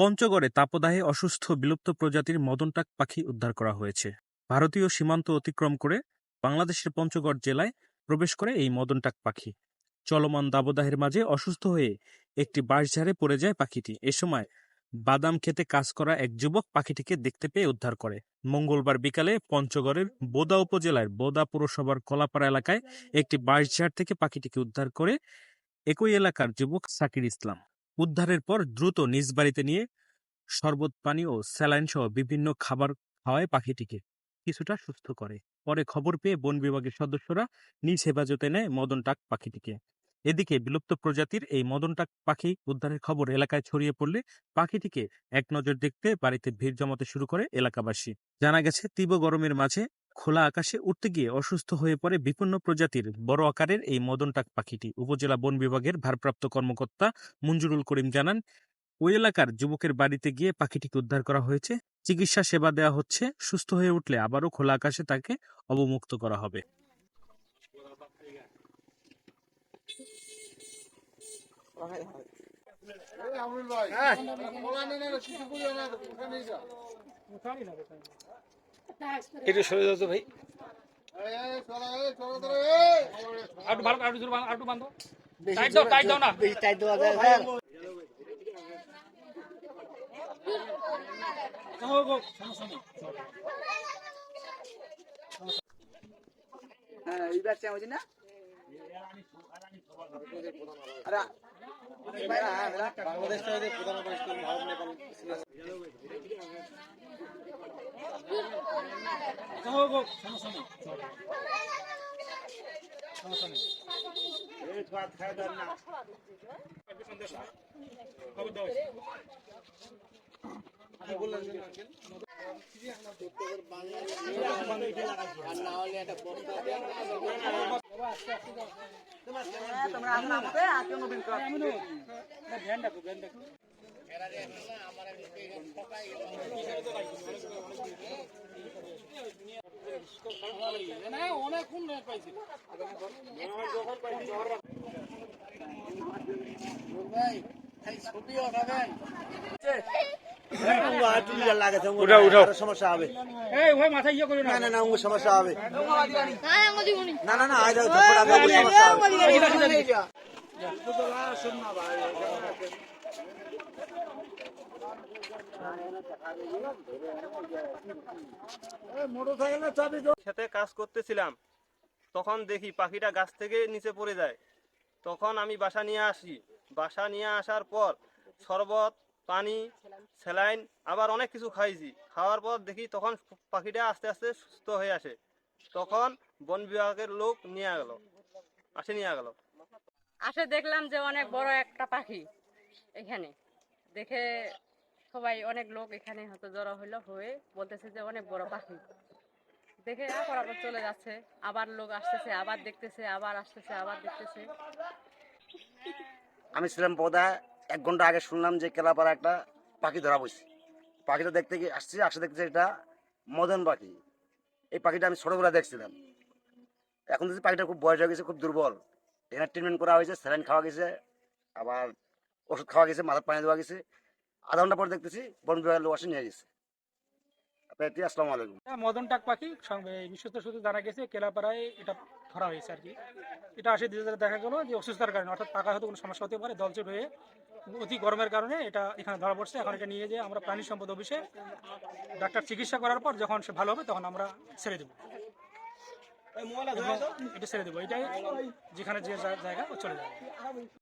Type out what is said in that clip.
পঞ্চগড়ে তাপদাহে অসুস্থ বিলুপ্ত প্রজাতির মদনটাক পাখি উদ্ধার করা হয়েছে। ভারতীয় সীমান্ত অতিক্রম করে বাংলাদেশের পঞ্চগড় জেলায় প্রবেশ করে এই মদনটাক পাখি। চলমান দাবদাহের মাঝে অসুস্থ হয়ে একটি বাঁশঝাড়ে পড়ে যায় পাখিটি। এ সময় বাদাম খেতে কাজ করা এক যুবক পাখিটিকে দেখতে পেয়ে উদ্ধার করে। মঙ্গলবার বিকালে পঞ্চগড়ের বোদা উপজেলার বোদা পুরসভার কলাপাড়া এলাকায় একটি বাঁশঝাড় থেকে পাখিটিকে উদ্ধার করে একই এলাকার যুবক সাকির ইসলাম। উদ্ধারের পর দ্রুত নিজ বাড়িতে নিয়ে শরবত, পানি ও স্যালাইন সহ বিভিন্ন খাবার খাওয়ায় পাখিটিকে কিছুটা সুস্থ করে। পরে খবর পেয়ে বন বিভাগের সদস্যরা নিজ হেফাজতে নেয় মদনটাক পাখিটিকে। এদিকে বিলুপ্ত প্রজাতির এই মদনটাক পাখি উদ্ধারের খবর এলাকায় ছড়িয়ে পড়লে পাখিটিকে এক নজর দেখতে বাড়িতে ভিড় জমাতে শুরু করে এলাকাবাসী। জানা গেছে, তীব্র গরমের মাঝে খোলা আকাশে উঠতে গিয়ে অসুস্থ হয়ে পড়ে বিপন্ন প্রজাতির। বড় আকারের এই মদনটাক পাখিটি। উপজেলা বন বিভাগের ভারপ্রাপ্ত কর্মকর্তা মঞ্জুরুল করিম জানান ওই এলাকার যুবকের বাড়িতে গিয়ে পাখিটিকে উদ্ধার করা হয়েছে। চিকিৎসা সেবা দেওয়া হচ্ছে। সুস্থ হয়ে উঠলে আবারও খোলা আকাশে তাকে অবমুক্ত করা হবে। একটু সরে যাও তো ভাই। আটু ভালো আটু জোর আটু বান্ধো টাইট দাও টাইট দাও না। টাইট দেওয়া হ্যাঁ এইবার চামচ না বাংলাদেশ প্রধান ভারত নেপাল তোমরা আসলে আজকে নবীন কর উঠাও। সমস্যা হবে এই ভাই মাথা ইয়ে করো না না না সমস্যা হবে হ্যাঁ না না না সমস্যা হবে খেতে কাজ করতেছিলাম। তখন দেখি পাখিটা গাছ থেকে নিচে পড়ে যায়। তখন আমি বাসা নিয়ে আসি। বাসা নিয়ে আসার পর শরবত পানি স্যালাইন আবার অনেক কিছু খাইছি। খাওয়ার পর দেখি তখন পাখিটা আস্তে আস্তে সুস্থ হয়ে আসে। তখন বন বিভাগের লোক নিয়ে গেল। আসে নিয়ে গেল। আসে দেখলাম যে অনেক বড় একটা পাখি এখানে। দেখে সবাই অনেক লোক এখানে হয়তো জড়ো হইল হয়ে বলতেছে যে অনেক বড় পাখি। দেখে আবার আবার চলে যাচ্ছে। আবার লোক আসতেছে, আবার দেখতেছে, আবার আসতেছে, আবার দেখতেছে। আমি ছিলাম বোধা এক ঘণ্টা আগে শুনলাম যে কেলাপাড়া একটা পাখি ধরা বসে পাখিটা দেখতে গিয়ে আসছি, আসে দেখছি এটা মদন পাখি। এই পাখিটা আমি ছোটবেলা দেখছিলাম। এখন দেখছি পাখিটা খুব বয়স হয়ে গেছে, খুব দুর্বল। এখানে ট্রিটমেন্ট করা হয়েছে, স্যালাইন খাওয়া গেছে, আবার ওষুধ খাওয়া গেছে মাথার পানি দেওয়া গেছে। আধা ঘণ্টা পর দেখতেছি বন বিভাগের লোক আসে নিয়ে গেছে। আপনার আসসালামু আলাইকুম। মদন টাক পাখি সঙ্গে বিশ্বস্ত সূত্রে জানা গেছে কেলাপাড়ায় এটা ধরা হয়েছে আর কি। এটা আসে ধীরে ধীরে দেখা গেল যে অসুস্থতার কারণে অর্থাৎ পাকা হয়তো কোনো সমস্যা হতে পারে দলচট হয়ে অতি গরমের কারণে এটা এখানে ধরা পড়ছে। এখন এটা নিয়ে যেয়ে আমরা প্রাণী সম্পদ অফিসে ডাক্তার চিকিৎসা করার পর যখন সে ভালো হবে তখন আমরা ছেড়ে দেবো। এটা ছেড়ে দেবো। এটাই যেখানে যে জায়গা চলে যাবে।